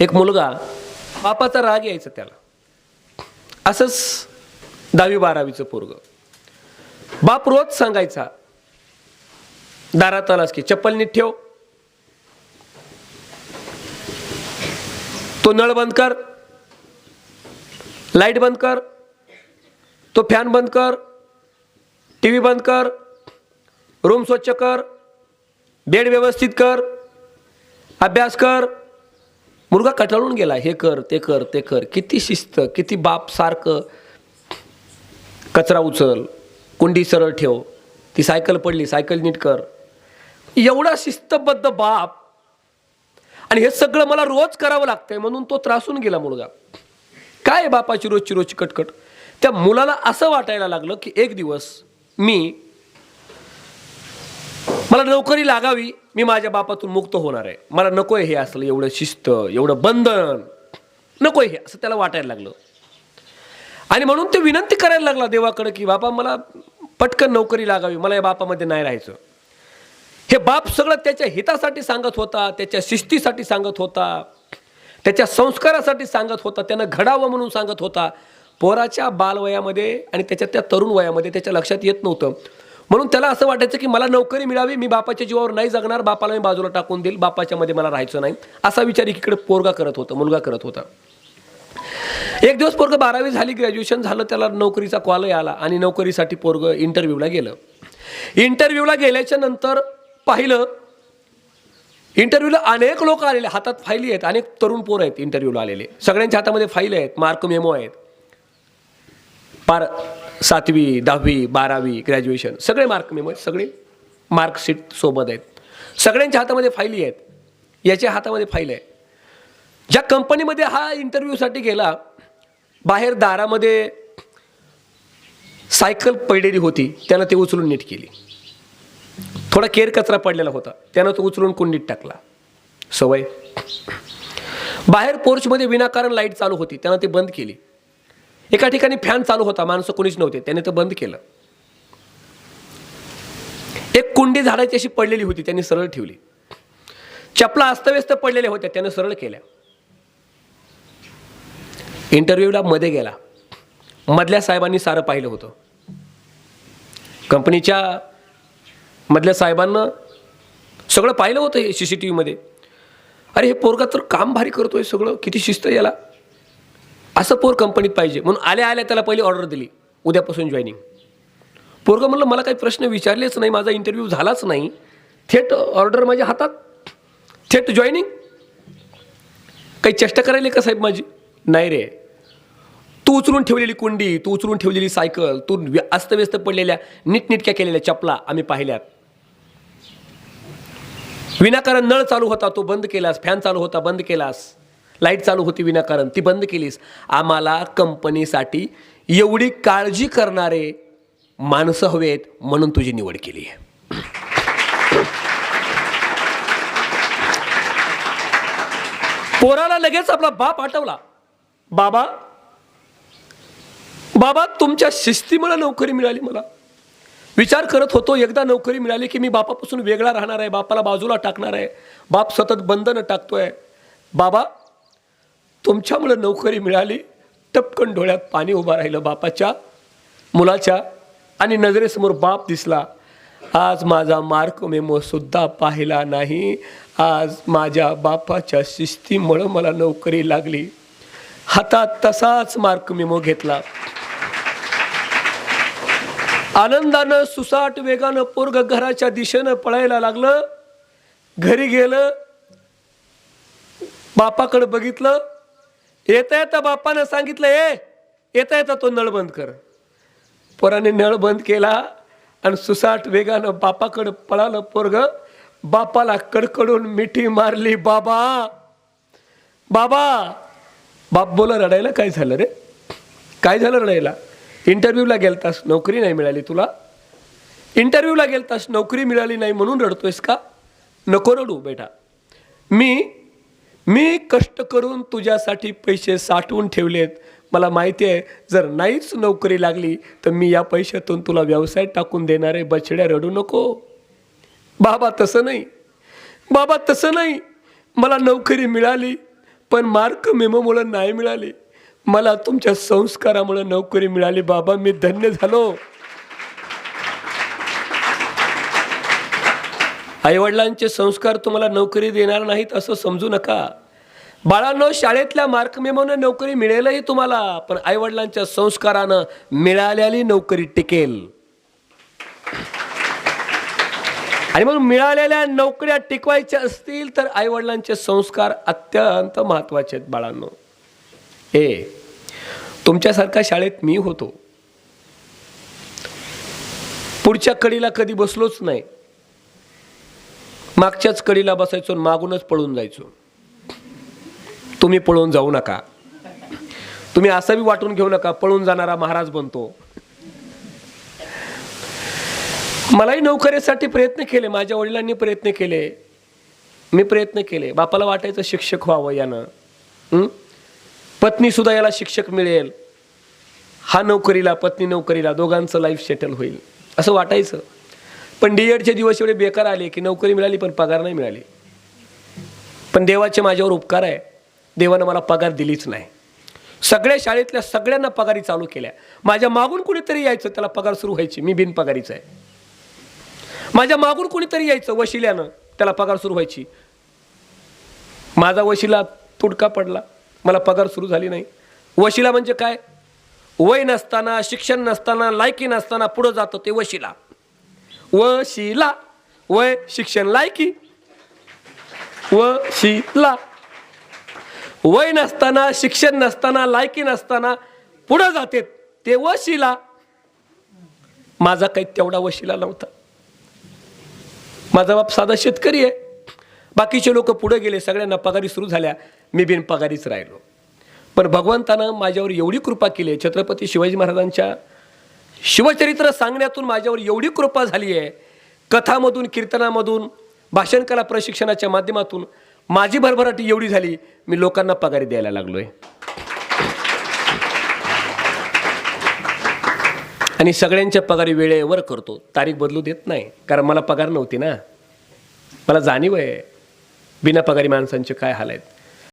एक मुलगा बापाचा राग यायचा त्याला. असंच दहावी बारावीचं पोरग. बाप रोज सांगायचा दारात आलास की चप्पल नीट ठेव. तो नळ बंद कर लाइट बंद कर तो फॅन बंद कर टी व्ही बंद कर रूम स्वच्छ कर बेड व्यवस्थित कर अभ्यास कर मुलगा कटाळून गेला हे कर ते कर ते कर. किती शिस्त किती बाप सारखं. कचरा उचल कुंडी सरळ ठेव. ती सायकल पडली सायकल नीट कर. एवढा शिस्तबद्ध बाप. आणि हे सगळं मला रोज करावं लागतंय म्हणून तो त्रासून गेला मुलगा. काय आहे बापाची रोजची रोजची कटकट? त्या मुलाला असं वाटायला लागलं की एक दिवस मी मला नोकरी लागावी मी माझ्या बापातून मुक्त होणार आहे. मला नकोय हे असलं एवढं शिस्त एवढं बंधन. नकोय हे असं त्याला वाटायला लागलं. आणि म्हणून ते विनंती करायला लागला देवाकडे की बाबा मला पटकन नोकरी लागावी मला या बापामध्ये नाही राहायचं. हे बाप सगळं त्याच्या हितासाठी सांगत होता त्याच्या शिस्तीसाठी सांगत होता त्याच्या संस्कारासाठी सांगत होता त्यानं घडावं म्हणून सांगत होता. पोराच्या बालवयामध्ये आणि त्याच्या त्या तरुण वयामध्ये त्याच्या लक्षात येत नव्हतं. म्हणून त्याला असं वाटायचं की मला नोकरी मिळावी मी बापाच्या जीवावर नाही जगणार बापाला मी बाजूला टाकून देईल बापाच्या मध्ये मला राहायचं नाही. असा विचार एकीकडे पोरगा करत होता मुलगा करत होता. एक दिवस पोरग बारावी झाली ग्रॅज्युएशन झालं त्याला नोकरीचा कॉलही आला आणि नोकरीसाठी पोरग इंटरव्ह्यूला गेलं. इंटरव्ह्यूला गेल्याच्यानंतर पाहिलं इंटरव्ह्यूला अनेक लोक आलेले हातात फाईली आहेत अनेक तरुण पोर आहेत इंटरव्ह्यूला आलेले. सगळ्यांच्या हातामध्ये फाईल आहेत मार्क मेमो आहेत. पार सातवी दहावी बारावी ग्रॅज्युएशन सगळे मार्क मी सगळे मार्कशीट सोबत आहेत. सगळ्यांच्या हातामध्ये फाईली आहेत. याच्या हातामध्ये फाईल आहे. ज्या कंपनीमध्ये हा इंटरव्ह्यूसाठी गेला बाहेर दारामध्ये सायकल पडलेली होती त्यानं ते उचलून नीट केली. थोडा केर कचरा पडलेला होता त्यानं तो उचलून कुंडीत टाकला? सवय. बाहेर पोर्चमध्ये विनाकारण लाइट चालू होती त्यानं ते बंद केली. एका ठिकाणी फॅन चालू होता माणसं कोणीच नव्हते त्याने ते बंद केलं. एक कुंडी झाडाची अशी पडलेली होती त्यांनी सरळ ठेवली. चपला अस्तव्यस्त पडलेल्या होत्या त्यानं सरळ केल्या. इंटरव्ह्यूला मध्ये गेला. मधल्या साहेबांनी सारं पाहिलं होतं. कंपनीच्या मधल्या साहेबांना सगळं पाहिलं होतं हे सी सी टी व्हीमध्ये अरे हे पोरगा तर काम भारी करतोय सगळं किती शिस्त याला. असं पोर कंपनीत पाहिजे. म्हणून आल्या आल्या त्याला पहिली ऑर्डर दिली. उद्यापासून जॉईनिंग पोरगं म्हणलं मला काही प्रश्न विचारलेच नाही. माझा इंटरव्ह्यू झालाच नाही. थेट ऑर्डर माझ्या हातात. थेट जॉईनिंग काही चेष्टा करायला का साहेब माझी? नाही रे. तू उचलून ठेवलेली कुंडी तू उचलून ठेवलेली सायकल तू व्य- अस्तव्यस्त पडलेल्या नीटनिटक्या केलेल्या चपला आम्ही पाहिल्यात. विनाकारण नळ चालू होता तो बंद केलास फॅन चालू होता बंद केलास. लाइट चालू होती विनाकारण. ती बंद केलीस. आम्हाला कंपनीसाठी एवढी काळजी करणारे माणसं हवेत म्हणून तुझी निवड केली आहे. पोराला लगेच आपला बाप आठवला. बाबा बाबा तुमच्या शिस्तीमुळे नोकरी मिळाली मला. विचार करत होतो एकदा नोकरी मिळाली की मी बापापासून वेगळा राहणार आहे. बापाला बाजूला टाकणार आहे. बाप सतत बंधनं टाकतोय. बाबा तुमच्यामुळे नोकरी मिळाली. टपकन डोळ्यात पाणी उभं राहिलं बापाच्या मुलाच्या आणि नजरेसमोर बाप दिसला. आज माझा मार्क मेमोसुद्धा पाहिला नाही. आज माझ्या बापाच्या शिस्तीमुळं मला नोकरी लागली. हातात तसाच मार्क मेमो घेतला. आनंदानं सुसाट वेगानं पोरग घराच्या दिशेनं पळायला लागलं. घरी गेलं. बापाकडे बघितलं. येता येता बापानं सांगितलं ए येता येता तो नळ बंद कर. पोराने नळ बंद केला आणि सुसाट वेगानं बापाकडं पळालं पोरग. बापाला कडकडून मिठी मारली बाबा बाबा. बाप बोला रडायला काय झालं रे? काय झालं रडायला? इंटरव्ह्यूला गेलतास नोकरी नाही मिळाली तुला? इंटरव्ह्यूला गेलतास नोकरी मिळाली नाही म्हणून रडतोयस का? नको रडू बेटा. मी मी कष्ट करून तुझ्यासाठी पैसे साठवून ठेवलेत. मला माहिती आहे जर नाहीच नोकरी लागली तर मी या पैशातून तुला व्यवसाय टाकून देणारे बछड्या रडू नको. बाबा तसं नाही. बाबा तसं नाही. मला नोकरी मिळाली पण मार्क मेमोमुळे नाही मिळाली. मला तुमच्या संस्कारामुळे नोकरी मिळाली. बाबा मी धन्य झालो. आईवडिलांचे संस्कार तुम्हाला नोकरी देणार नाहीत असं समजू नका. बाळांनो शाळेतल्या मार्क मेमोनं नोकरी मिळेलही तुम्हाला पण आईवडिलांच्या संस्कारानं मिळालेली नोकरी टिकेल. आणि मग मिळालेल्या नोकऱ्या टिकवायच्या असतील तर आईवडिलांचे संस्कार अत्यंत महत्त्वाचे आहेत बाळांनो. ए तुमच्यासारख्या शाळेत मी होतो. पुढच्या कडीला कधी बसलोच नाही. मागच्याच कडीला बसायचो आणि मागूनच पळून जायचो. तुम्ही पळून जाऊ नका. तुम्ही असं बी वाटून घेऊ नका पळून जाणारा महाराज बनतो. मलाही नोकरीसाठी प्रयत्न केले माझ्या वडिलांनी प्रयत्न केले. मी प्रयत्न केले. बापाला वाटायचं शिक्षक व्हावं यानं. पत्नी सुद्धा याला शिक्षक मिळेल. हा नोकरीला पत्नी नोकरीला दोघांचं लाईफ सेटल होईल. असं वाटायचं. पण डी एडचे दिवस एवढे बेकार आले की नोकरी मिळाली पण पगार नाही मिळाली. पण देवाचे माझ्यावर उपकार आहे. देवानं मला पगार दिलीच नाही. सगळ्या शाळेतल्या सगळ्यांना पगारी चालू केल्या. माझ्या मागून कुणीतरी यायचं त्याला पगार सुरू व्हायची. मी बिनपगारीचा आहे. माझ्या मागून कुणीतरी यायचं वशिल्यानं त्याला पगार सुरू व्हायची. माझा वशिला तुडका पडला. मला पगार सुरू झाली नाही. वशिला म्हणजे काय? वय नसताना शिक्षण नसताना लायकी नसताना पुढं जातो ते वशिला. वशिला. वय शिक्षण लायकी. वशिला. वय नसताना शिक्षण नसताना लायकी नसताना पुढं जाते ते वशिला. माझा काही तेवढा वशिला नव्हता. माझा बाप साधा शेतकरी आहे. बाकीचे लोक पुढे गेले सगळ्यांना पगारी सुरू झाल्या. मी बिन पगारीच राहिलो. पण भगवंतानं माझ्यावर एवढी कृपा केली आहे. छत्रपती शिवाजी महाराजांच्या शिवचरित्र सांगण्यातून माझ्यावर एवढी कृपा झाली आहे. कथामधून कीर्तनामधून भाषणकला प्रशिक्षणाच्या माध्यमातून माझी भरभराटी एवढी झाली मी लोकांना पगारी द्यायला लागलोय. आणि सगळ्यांच्या पगारी वेळेवर करतो. तारीख बदलू देत नाही कारण मला पगार नव्हती ना. मला जाणीव आहे बिना पगारी माणसांचे काय हाल आहेत?